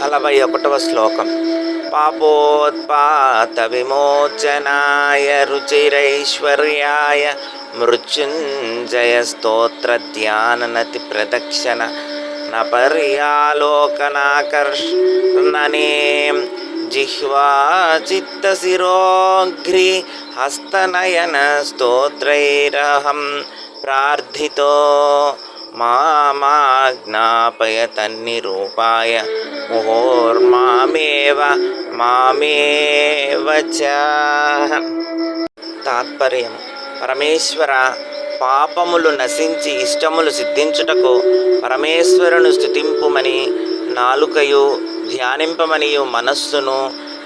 నలభై ఒకటవ శ్లోకం. పాపోత్పాత విమోచనాయ రుచిరైశ్వర్యాయ మృత్యుంజయ స్తోత్ర ధ్యాననతి ప్రదక్షిణ నపర్యాలోకనాకర్షణనే జిహ్వా చిత్తశిరోఘ్రి హస్తనయన స్తోత్రైరహం ప్రార్థితో మామాజ్ఞాపయ తన్నిరూపాయ ముహోర్మామేవ మామేవ తాత్పర్యం. పరమేశ్వర పాపములు నశించి ఇష్టములు సిద్ధించుటకు పరమేశ్వరును స్థుతింపుమని నాలుకయు ధ్యానింపమనియు మనస్సును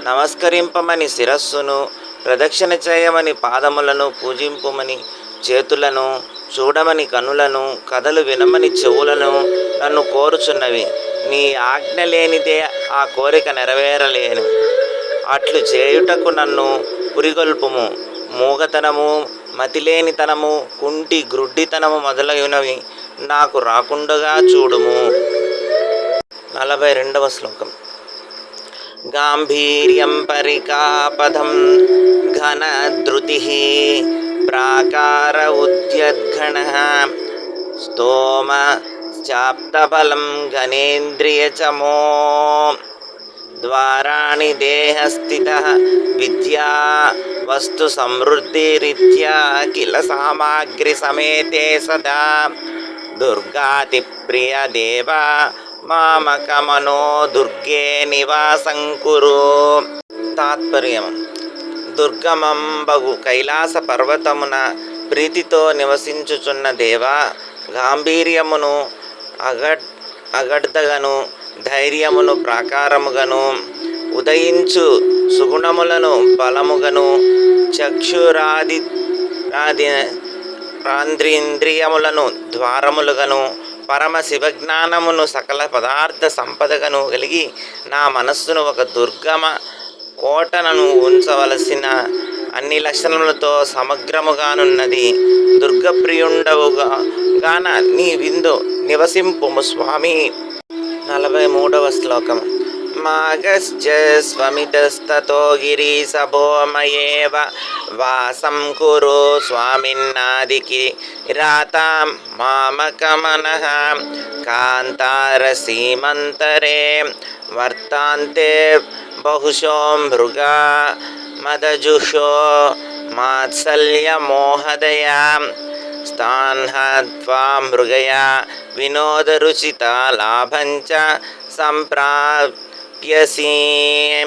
నమస్కరింపమని శిరస్సును ప్రదక్షిణ చేయమని పాదములను పూజింపుమని చేతులను చూడమని కనులను కథలు వినమని చెవులను నన్ను కోరుచున్నవి. నీ ఆజ్ఞ లేనిదే ఆ కోరిక నెరవేరలేను. అట్లు చేయుటకు నన్ను పురిగొల్పుము. మూగతనము మతిలేనితనము కుంటి గ్రుడ్డితనము మొదలైనవి నాకు రాకుండగా చూడుము. నలభై రెండవ శ్లోకం. గాంభీర్యం పరికాపదం ఘనధృతి ప్రాకార ఉద్యద్ఘణ స్తోమ చాప్తబలం గణేంద్రియచమో ద్వారాణి దేహస్థిత విద్యా వస్తు సమృద్ధిరీత్యా కిల సామాగ్రి సమేతే సదా దుర్గాతి ప్రియ దేవ మామకమనో దుర్గే నివాసం కురు. తాత్పర్యం దుర్గమంబగు కైలాస పర్వతమున ప్రీతితో నివసించుచున్న దేవ గాంభీర్యమును అగడ్ అగడ్దగను ధైర్యమును ప్రాకారముగను ఉదయించు సుగుణములను బలముగను చక్షురాది రాంద్రింద్రియములను ద్వారములుగను పరమ శివజ్ఞానమును సకల పదార్థ సంపదగను కలిగి నా మనస్సును ఒక దుర్గమ కోటనను ఉంచవలసిన అన్ని లక్షణములతో సమగ్రముగానున్నది దుర్గప్రియుండవుగా గాన నీ విందు నివసింపుము స్వామి. నలభై మూడవ శ్లోకం మాగశ్చ స్వమితస్తతో గిరీశభోమయేవ వాసం కురు స్వామిన్నాదికి రాతాం మామకమనః కాంతారసీమంతరే వర్తాంతే బహుశో మృగా మదజుషో మాత్సల్యమోహదయా స్థాన్హత్వా మృగయా వినోదరుచిత లాభంచ సంప్రాప్యసి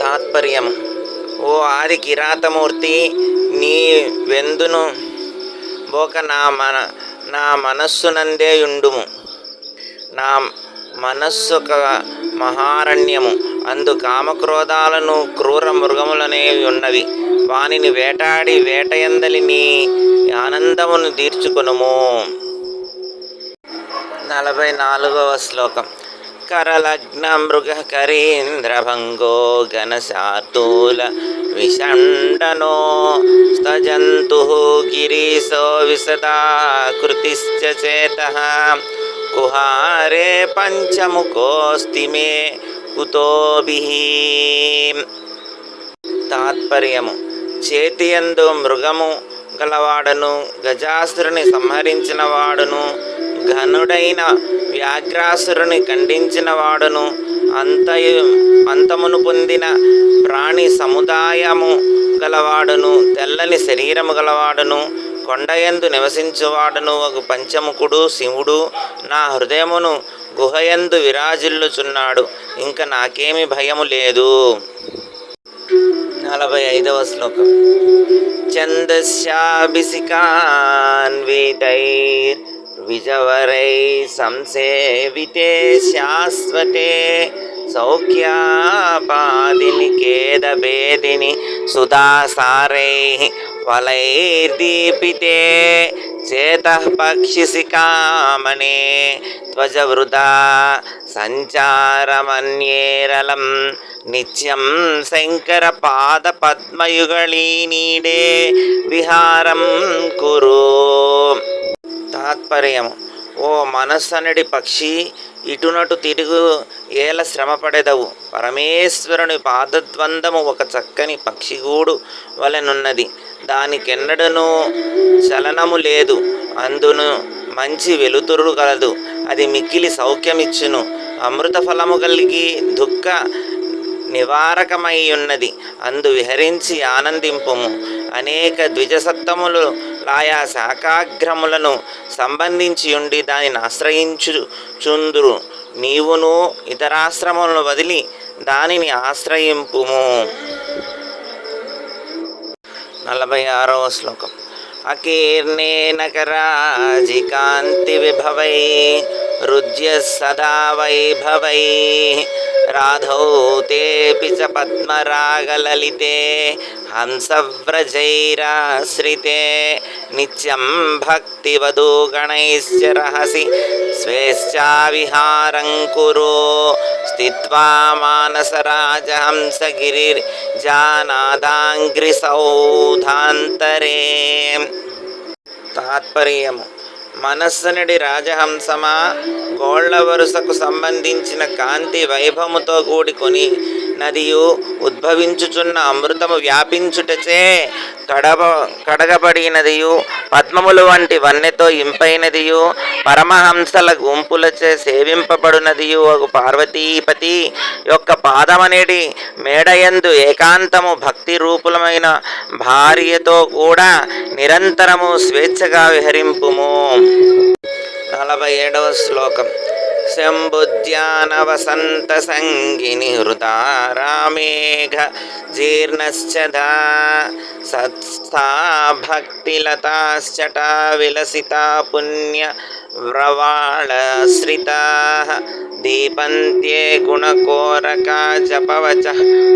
తాత్పర్యం. ఓ ఆది కిరాతమూర్తి నీ వెందును బోక నా మన నా మనస్సునందే యుండుము. నా మనస్సు ఒక మహారణ్యము. అందు కామక్రోధాలను క్రూర మృగములనేవి ఉన్నవి వానిని వేటాడి వేటయందలి నీ ఆనందమును తీర్చుకొనుము. నలభై నాలుగవ శ్లోకం. కరలగ్న మృగ కరీంద్రభంగో ఘనశార్దూల విషండనో స్తజంతు గిరీశో విశదాకృతిశ్చ కుహారే పంచముఖోస్తి మే కుతోభిః తాత్పర్యము చేతియందు మృగము గలవాడను గజాసురుని సంహరించినవాడును ఘనుడైన వ్యాఘ్రాసురుని ఖండించిన వాడును అంతయు అంతమును పొందిన ప్రాణి సముదాయము గలవాడును తెల్లని శరీరము గలవాడును కొండయందు నివసించువాడును ఒక పంచముఖుడు శివుడు. నా హృదయమును గుహయందు విరాజిల్లుచున్నాడు ఇంకా నాకేమి భయము లేదు. నలభై ఐదవ శ్లోకం. ఛందస్యాభిసికాన్వితైర్ విజవరై సంసేవితే శాశ్వతే సౌఖ్యాపాదినికేదభేదిని సుధాసారై ఫలైర్దీపితే చేతః పక్షిసికామనే త్వజవృదా సంచారమన్యేరలం నిత్యం శంకర పాద పద్మయుగళీ నీడే విహారం తాత్పర్యము. తాత్పర్యం ఓ మనస్సనడి పక్షి ఇటునటు తిరుగు ఏల శ్రమపడెదవు. పరమేశ్వరుని పాదద్వందము ఒక చక్కని పక్షిగూడు వలెనున్నది. దానికెన్నడను చలనము లేదు. అందును మంచి వెలుతురు కలదు. అది మిక్కిలి సౌఖ్యమిచ్చును. అమృత ఫలము కలిగి దుఃఖ నివారకమై ఉన్నది అందు విహరించి ఆనందింపుము. అనేక ద్విజసత్తములు ఆయా శాఖాగ్రములను సంబంధించి ఉండి దానిని ఆశ్రయించు చుందురు నీవును ఇతరాశ్రమములను వదిలి దానిని ఆశ్రయింపుము. నలభై ఆరవ శ్లోకం అకీర్ణేన కరాజికాంతి విభవై రుజ్య సదా వైభవై రాధౌ తేపి చ పద్మరాగలలితే హంసవ్రజైరాశ్రితే నిత్యం భక్తివధూ గణైశ్చ రహసి. స్వేచ్ఛావిహారం కురు స్థిత్వా మానసరాజహంసగిరిజానాదాంగ్రిసౌధాంతరే తాత్పర్యము. మనస్సనుడి రాజహంసమా? గోళ్ళ వరుసకు సంబంధించిన కాంతి వైభవముతో కూడుకొని నదియు ఉద్భవించుచున్న అమృతము వ్యాపించుటచే కడబ కడగబడినదియు పద్మములు వంటి వన్నెతో ఇంపైనదియు పరమహంసల గుంపులచే సేవింపబడునదియు ఒక పార్వతీపతి యొక్క పాదమనేటి మేడయందు ఏకాంతము భక్తి రూపులమైన భార్యతో కూడా నిరంతరము స్వేచ్ఛగా విహరింపుము. నలభై ఏడవ శ్లోకం. శంభుద్యాన వసంత సంగిని హృదారామేఘ జీర్ణశ్చదా సత్స్థా భక్తిలతాశ్చటా విలసితా పుణ్య వ్రవాళశ్రితా దీపంత్యే గుణకోరకా జపవచ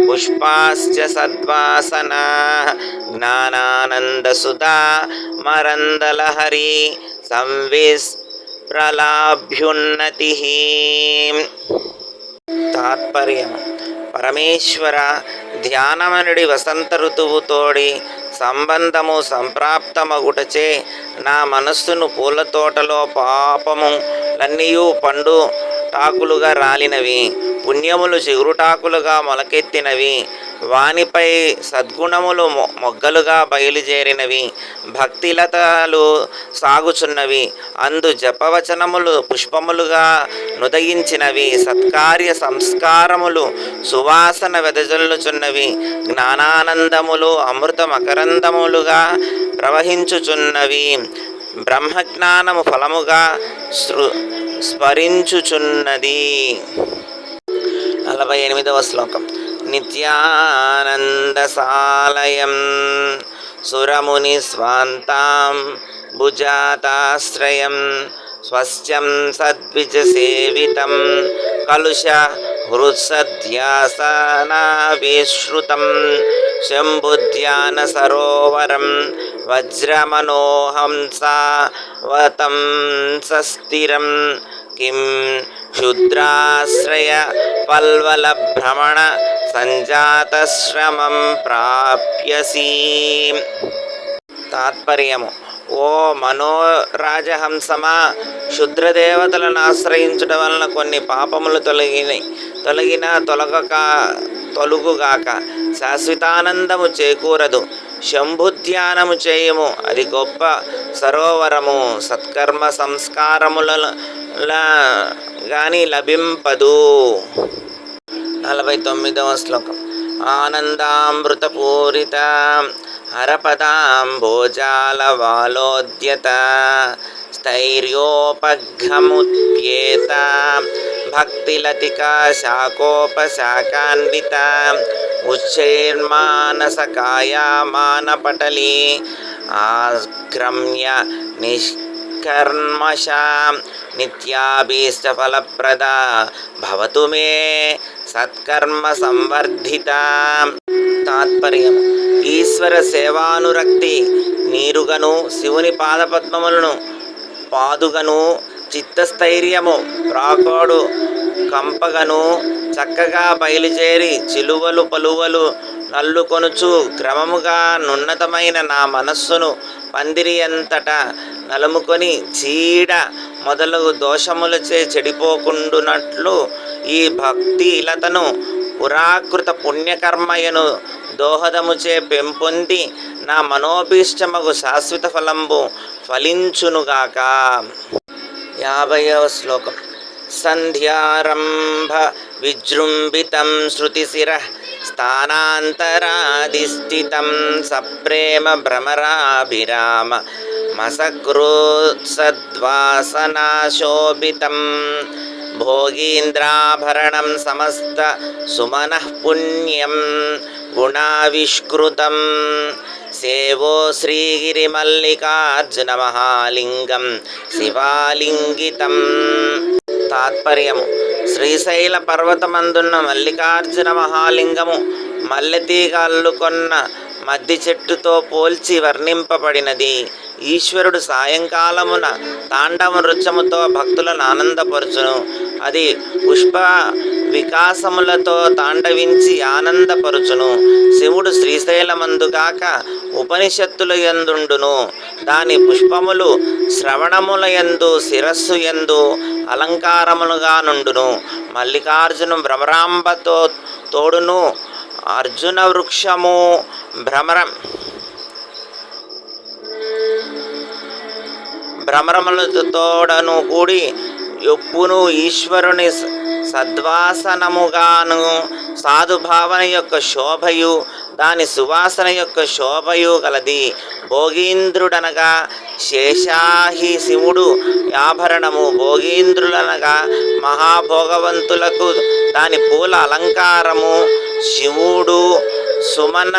పుష్పాశ్చ సద్వాసనా జ్ఞానానందసుధా మరందలహరి సంవిస్ ప్రలాభ్యున్నతి తాత్పర్యం. పరమేశ్వర ధ్యానమనుడి వసంత ఋతువుతోడి సంబంధము సంప్రాప్తమగుటచే నా మనస్సును పూల తోటలో పాపము లన్నీయు పండు టాకులుగా రాలినవి. పుణ్యములు చిగురుటాకులుగా మొలకెత్తినవి. వానిపై సద్గుణములు మొ- మొగ్గలుగా బయలుదేరినవి భక్తిలతలు సాగుచున్నవి అందు జపవచనములు పుష్పములుగా నుదయించినవి సత్కార్య సంస్కారములు సువాసన వెదజల్లుచున్నవి జ్ఞానానందములు అమృత మకరందములుగా ప్రవహించుచున్నవి బ్రహ్మజ్ఞానము ఫలముగా సృ స్మరించుచున్నది. నలభై ఎనిమిదవ శ్లోకం. నిత్యానందసాలయం సురముని స్వాంతాం భుజాతాశ్రయం స్వస్యం సద్విజసేవితం కలుష హృత్సధ్యాసనావిశ్రుతం శంభుధ్యాన సరోవరం వజ్రమనోహంసావతం సస్థిరం కిం క్షుద్రాశ్రయ పల్వల భ్రమణ సంజాతశ్రమం ప్రాప్యసి. తాత్పర్యము. ఓ మనోరాజహంసమా క్షుద్రదేవతలను ఆశ్రయించడం వలన కొన్ని పాపములు తొలగినాయి తొలగిన తొలగక తొలుగుగాక శాశ్వతానందము చేకూరదు. శంభుధ్యానము చేయము. అది గొప్ప సరోవరము. సత్కర్మ సంస్కారముల కానీ లభింపదు. నలభై తొమ్మిదవ శ్లోకం. ఆనందామృతపూరిత హరపదాంబోజాలవాలోద్యత స్థైర్యోపఘముప్యేత భక్తిలతికా శాకోపశాకాన్విత ఉచ్చైర్మానసకాయామానపటలి ఆక్రమ్య నిష్ నిష్కర్మశ నిత్యాభీష్టఫలప్రద భవతు మే సత్కర్మ సంవర్ధిత తాత్పర్యం ఈశ్వర సేవానురక్తి నీరుగను శివుని పాదపద్మములను పాదుగను చిత్తస్థైర్యము రాకోడు కంపగను చక్కగా బయలుచేరి చిలువలు పలువలు నల్లుకొనుచు క్రమముగా నున్నతమైన నా మనస్సును పందిరి అంతటా నలుముకొని చీడ మొదలగు దోషములచే చెడిపోకుండునట్లు ఈ భక్తి ఇలతను పురాకృత పుణ్యకర్మయను దోహదముచే పెంపొంది నా మనోభీష్టమగు శాశ్వత ఫలంబు ఫలించునుగాక. యాభైవ శ్లోకం. సంధ్యారంభ విజృంభితం శృతిశిర స్థానాంతరాదిస్థితం సప్రేమ భ్రమరాభిరామ మసకృత్సద్వాసనాశోభితం భోగీంద్రాభరణం సమస్త సుమనః పుణ్యం గుణావిష్కృతం సేవో శ్రీగిరిమల్లికార్జున మహాలింగం శివాలింగితం తాత్పర్యము. శ్రీశైల పర్వతమందున్న మల్లికార్జున మహాలింగము మల్లెతీగ అల్లుకొన్న మద్ది చెట్టుతో పోల్చి వర్ణింపబడినది. ఈశ్వరుడు సాయంకాలమున తాండవ నృత్యముతో భక్తులను ఆనందపరచును. అది పుష్ప వికాసములతో తాండవించి ఆనందపరుచును. శివుడు శ్రీశైలమందుగాక ఉపనిషత్తుల ఎందుండును దాని పుష్పములు శ్రవణముల యందు శిరస్సు యందు అలంకారములుగా నుండును. మల్లికార్జును భ్రమరాంబతో తోడును. అర్జున వృక్షము భ్రమరం భ్రమరములతో తోడను కూడి ఎప్పును ఈశ్వరుని సద్వాసనముగాను సాధుభావన యొక్క శోభయు దాని సువాసన యొక్క శోభయు గలది. భోగీంద్రుడనగా శేషాహి శివుడు ఆభరణము భోగీంద్రులనగా మహాభోగవంతులకు దాని పూల అలంకారము. శివుడు సుమన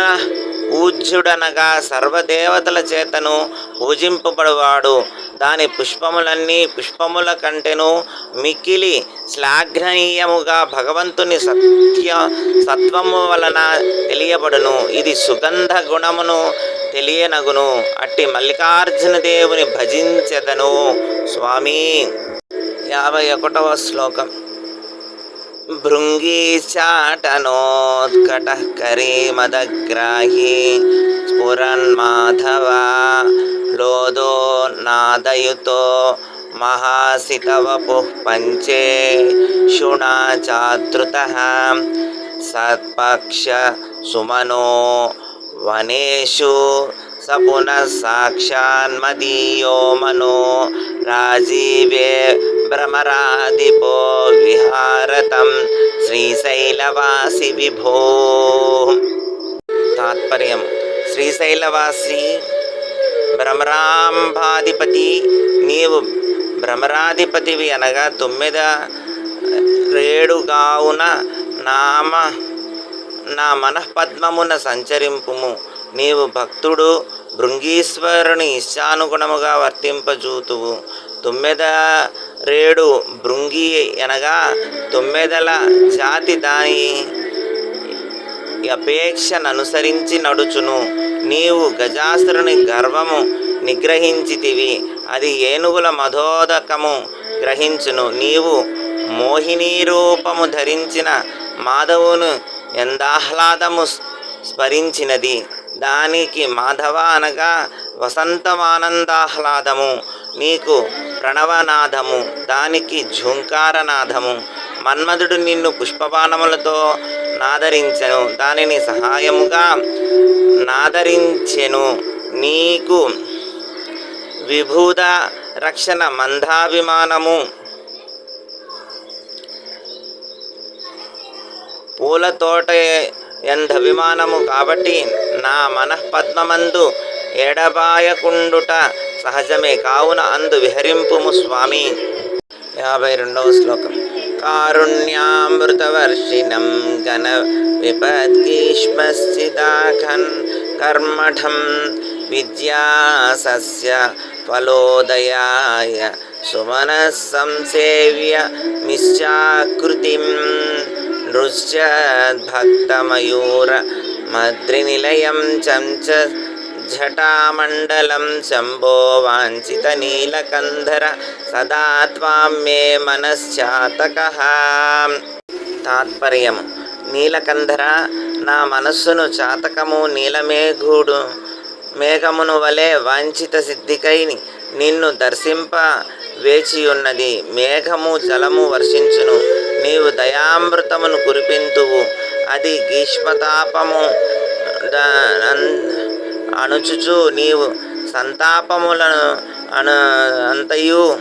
పూజ్యుడనగా సర్వదేవతల చేతను పూజింపబడువాడు. దాని పుష్పములన్నీ పుష్పముల కంటెను మిక్కిలి శ్లాఘనీయముగా భగవంతుని సత్య సత్వము వలన తెలియబడును. ఇది సుగంధ గుణమును తెలియనగును. అట్టి మల్లికార్జున దేవుని భజించెదను. స్వామి! యాభై ఒకటవ శ్లోకం. భృంగీచాటనోత్కటः స్ఫురన్మాధవా స్ఫురన్మాధవ లోదో నాదయుతో మహాసితవపుః పంచే శుణాచాతృతः సత్పక్ష సుమనో వనేషు స పునః సాక్షాన్మదీయో మనో రాజీవే భ్రమరాదిపో విహారతం శ్రీశైలవాసి విభో. తాత్పర్యం. శ్రీశైలవాసి భ్రమరాంబాధిపతి నీవు భ్రమరాధిపతివి అనగా తొమ్మిద రేడుగావున నామ నా మనఃపద్మమున సంచరింపుము. నీవు భక్తుడు భృంగీశ్వరుని ఇష్టానుగుణముగా వర్తింపజూతువు. తొమ్మిద రేడు భృంగి అనగా తొమ్మిదల జాతి దాని అపేక్షననుసరించి నడుచును. నీవు గజాసురుని గర్వము నిగ్రహించితివి. అది ఏనుగుల మధోదకము గ్రహించును. నీవు మోహినీ రూపము ధరించిన మాధవును ఎందాహ్లాదము స్మరించినది. దానికి మాధవ అనగా వసంతమానందాహ్లాదము. నీకు ప్రణవనాదము. దానికి ఝుంకారనాదము. మన్మధుడు నిన్ను పుష్పబాణములతో నాదరించెను దానిని సహాయముగా నాదరించెను. నీకు విభూద రక్షణ మందాభిమానము. పూల తోట ఎంద కాబట్టి నా మనఃపద్మమందు ఎడబాయకుండుట సహజమే. కావున అందు విహరింపుము స్వామి. యాభై రెండవ శ్లోకం. కారుణ్యామృతవర్షిణం గణ విపద్గీష్మస్థితాఖన్ కర్మఠం విద్యాసస్య ఫలోదయాయ సుమనః సంసేవ్య మిశ్చాకృతిం నృశ్చద్భక్తమయూర మద్రినిలయం జటామండలం శంభో వాంఛిత నీలకంధర సదా త్వాం మే మనశ్చాతక తాత్పర్యం నీలకంధర నా మనస్సును చాతకము నీలమేఘుడు మేఘమును వలె వాంఛిత సిద్ధికై నిన్ను దర్శింప వేచియున్నది. మేఘము జలము వర్షించును. నీవు దయామృతమును కురిపింతువు. అది గ్రీష్మతాపము ద- అణుచుచు నీవు సంతాపములను అను అంతయు.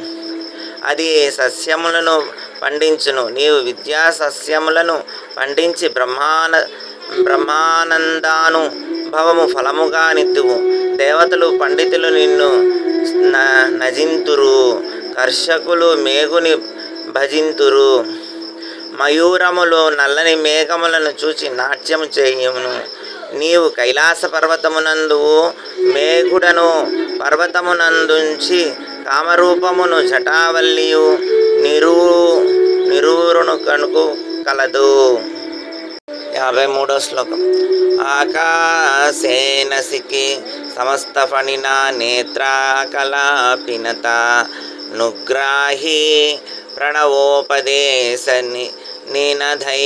అది సస్యములను పండించును. నీవు విద్యా సస్యములను పండించి బ్రహ్మాన బ్రహ్మానందాను భవము ఫలముగా నిత్తువు. దేవతలు పండితులు నిన్ను న- నజింతురు. కర్షకులు మేగుని భజింతురు. మయూరములు నల్లని మేఘములను చూచి నాట్యము చేయును. నీవు కైలాస పర్వతమునందు మేఘుడను పర్వతమునందుంచి కామరూపమును జటావల్లియు నిరూ నిరూరును కనుకు కలదు. యాభై మూడో శ్లోకం. ఆకాశేనసికి సమస్త ఫణిన నేత్రాకలాపినత నుగ్రాహి ప్రణవోపదేశని ని- నినధైకేకితి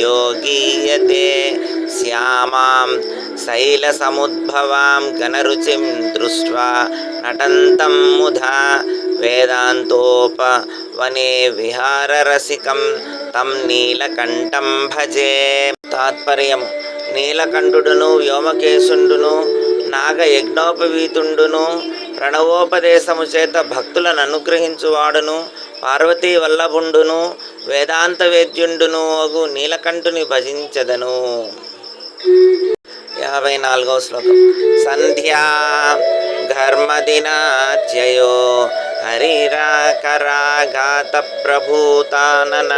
యోగీయతే శ్యామాం శైలసముద్భవాం గణరుచిం దృష్ట్వా నటంతం ముధా వేదాంతోపవనే విహారరసికం తం నీలకంఠం భజే తాత్పర్యము నీలకంఠుడును వ్యోమకేశుండును నాగ యజ్ఞోపవీతుండును ప్రణవోపదేశము చేత భక్తులను అనుగ్రహించువాడును। పార్వతీ వల్లభుండును వేదాంత వేద్యుండును అగు నీలకంఠుని భజించదను. యాభై నాలుగవ శ్లోకం. సంధ్యా ఘర్మదినాత్యయో హరిరాకరాఘాత ప్రభూతానన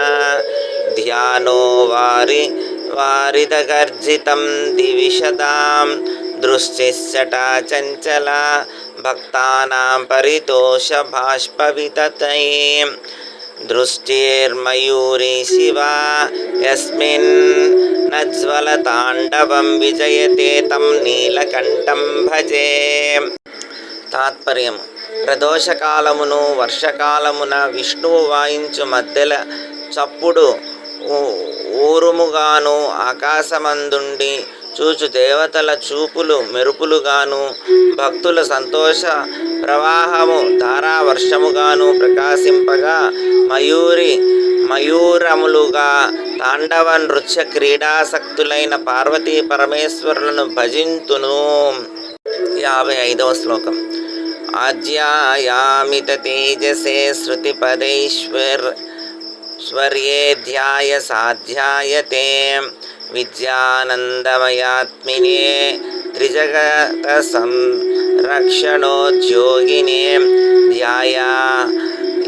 ధ్యానో వారి వారిదగర్జితం దివిషదాం దృష్టిశ్చటా చంచల భక్తానాం పరితోష బాష్పవితతయే దృష్టిర్మయూరి శివ యస్మిన్ నజ్వలతాండవం విజయతే తం నీలకంఠం భజే తాత్పర్యం ప్రదోషకాలమును వర్షకాలమున విష్ణువు వాయించు మధ్యల చప్పుడు ఊ- ఊరుముగాను ఆకాశమందుండి చూచు దేవతల చూపులు మెరుపులుగాను భక్తుల సంతోష ప్రవాహము ధారావర్షముగాను ప్రకాశింపగా మయూరి మయూరములుగా తాండవ నృత్య క్రీడాసక్తులైన పార్వతీ పరమేశ్వరులను భజింతును. యాభై ఐదవ శ్లోకం. ఆధ్యాయామిత తేజసే శృతిపదైశ్వర్ స్వర్యేధ్యాయ సాధ్యాయతే. విద్యానందమయాత్మినే త్రిజగత సంరక్షణోద్యోగినే ధ్యాయా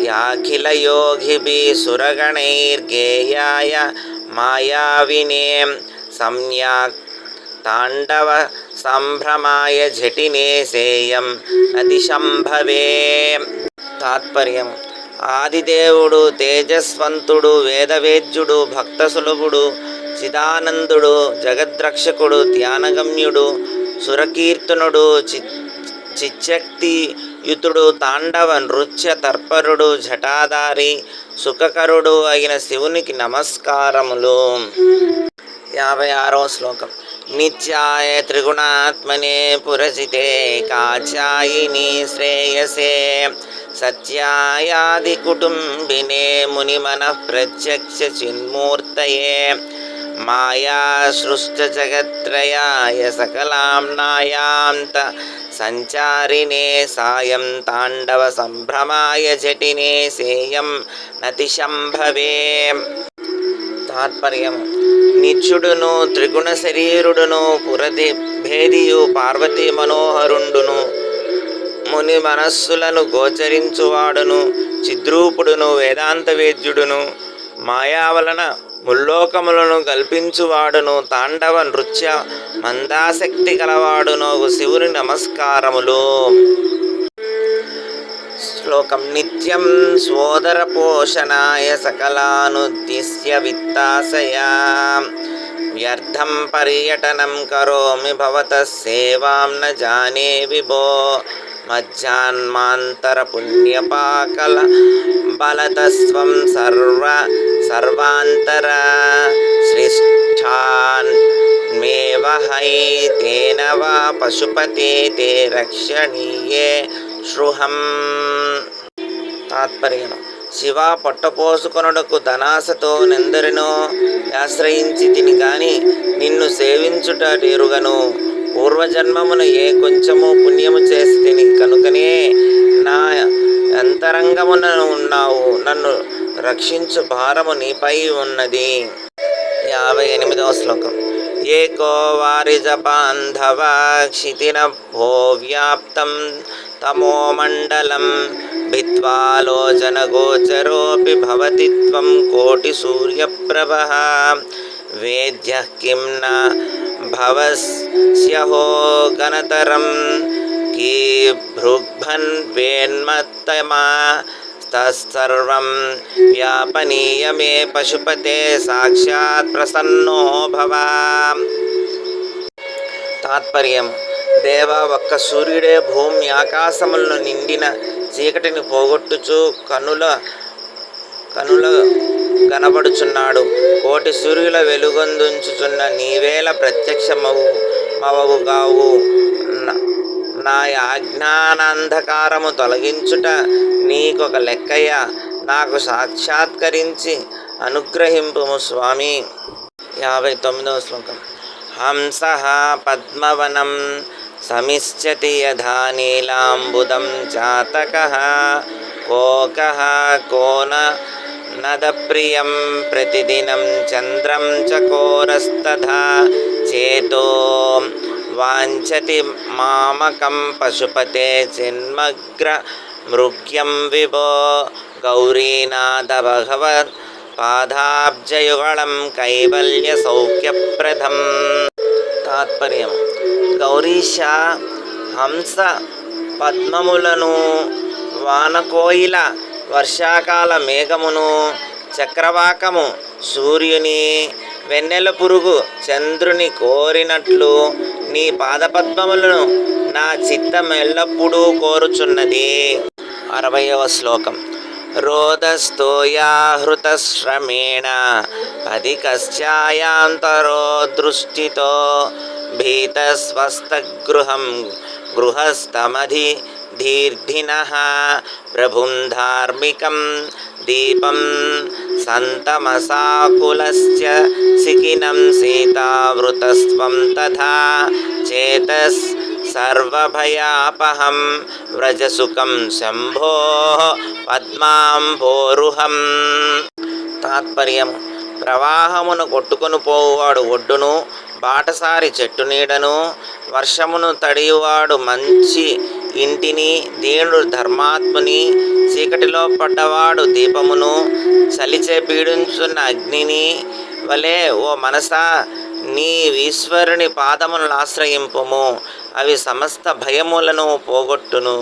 యాఖిలయోగిభిः సురగణైర్గేయాయ మాయావినే సంజ్ఞాక్ తాండవ సంభ్రమాయ జటినే సేయం నదిశంభవే తాత్పర్యం ఆదిదేవుడు తేజస్వంతుడు వేదవేద్యుడు భక్త సులభుడు చిదానందుడు జగద్రక్షకుడు ధ్యానగమ్యుడు సురకీర్తనుడు చి చిచ్చక్తియుతుడు తాండవ నృత్య తర్పరుడు జటాధారి సుఖకరుడు అయిన శివునికి నమస్కారములు. యాభై ఆరో శ్లోకం. నిత్యాయ త్రిగుణాత్మనే పురచితే కాచాయిని శ్రేయసే. సత్యాయాది కుటుంబినే మునిమన ప్రత్యక్ష చిన్మూర్తయే. మాయా సృష్ట జగత్రయాయ సకలాంనాయాంత సంచారినే సాయం తాండవ సంభ్రమాయ జటినే సేయం నతిశంభవే. తాత్పర్యం. నిత్యుడును త్రిగుణ శరీరుడును పురది భేదియు పార్వతీ మనోహరుండును. ముని మనస్సులను గోచరించువాడును చిద్రూపుడును వేదాంత వేద్యుడును మాయా వలన ముల్లోకములను కల్పించువాడును తాండవ నృత్య మందాశక్తి గలవాడును శివుని నమస్కారములు. శ్లోకం నిత్యం సోదర పోషణాయ సకలానుద్దిశ్య విత్తాశయా. వ్యర్థం పర్యటనం కరోమి భవత సేవాం న జానే విభో మధ్యాన్మాంతర పుణ్యపాకల బలతస్వం సర్వ సర్వాంతర శ్రేష్టాన్ మేవ హై తేన వా పశుపతే తే రక్షణీయే శృహం తాత్పర్యం శివ పొట్టపోసుకొనుటకు ధనాసతో నిందరినో ఆశ్రయించి తిని కానీ నిన్ను సేవించుట ఎరుగను పూర్వజన్మమున ఏ కొంచెము పుణ్యము చేసి తిని కనుకనే నా అంతరంగమున ఉన్నావు. నన్ను రక్షించు భారము నీపై ఉన్నది. యాభై ఎనిమిదవ శ్లోకం. ఏకో వారిజ బాంధవ క్షితిన భో వ్యాప్తం తమో మండలం భిత్వాలోచన గోచరోపి భవతి త్వం కోటి సూర్యప్రభ. వేద్య కిం న భవస్యహో గణతరం కీ భృగ్భన్ వేన్మత్తమా తత్సర్వం వ్యాపనీయమే పశుపతే సాక్షాత్ ప్రసన్నో భవా తాత్పర్యం. దేవ ఒక్క సూర్యుడే భూమి ఆకాశములను నిండిన చీకటిని పోగొట్టుచు కనుల కనుల కనబడుచున్నాడు. కోటి సూర్యుల వెలుగొందుంచుచున్న నీవేల ప్రత్యక్షమవు మవవు కావు న- నా అజ్ఞానాంధకారము తొలగించుట నీకొక లెక్కయ్య. నాకు సాక్షాత్కరించి అనుగ్రహింపుము స్వామి. యాభై తొమ్మిదవ శ్లోకం. హంస పద్మవనం సమిశ్చతి యథా నీలాంబుదం చాతక కోక కోన నదప్రియం ప్రతిదినం చంద్రం చకోరస్తథా చేతో వాంఛతి మామకం పశుపతే జన్మగ్ర మృగ్యం విభో గౌరీనాథ భగవత్ పాదాబ్జయుగళం కైవల్య సౌఖ్యప్రదం తాత్పర్యం గౌరీశ హంస పద్మములను వానకోయిల వర్షాకాల మేఘమును చక్రవాకము సూర్యుని వెన్నెల పురుగు చంద్రుని కోరినట్లు నీ పాదపద్మములను నా చిత్తం ఎల్లప్పుడూ కోరుచున్నది. అరవయవ శ్లోకం. రోదస్తోయాహృతశ్రమేణ పదికశ్చాయాంతరో దృష్టితో భీతస్వస్థగృహం గృహస్థమధి దీర్ఘిన ప్రభుం ధార్మికం దీపం సంతమసాకులస్య సికినం సీతావృతస్వం తథా చేతస్ సర్వభయాపహం వ్రజసుఖం శంభో పద్మాంభోరుహం తాత్పర్యం ప్రవాహమును కొట్టుకొని పోవాడు ఒడ్డును బాటసారి చెట్టు నీడను వర్షమును తడివాడు మంచి ఇంటిని దీనుడు ధర్మాత్ముని చీకటిలో పడ్డవాడు దీపమును చలిచే పీడించున్న అగ్నిని వలె ఓ మనసా నీ ఈశ్వరుని పాదములను ఆశ్రయింపుము. అవి సమస్త భయములను పోగొట్టును.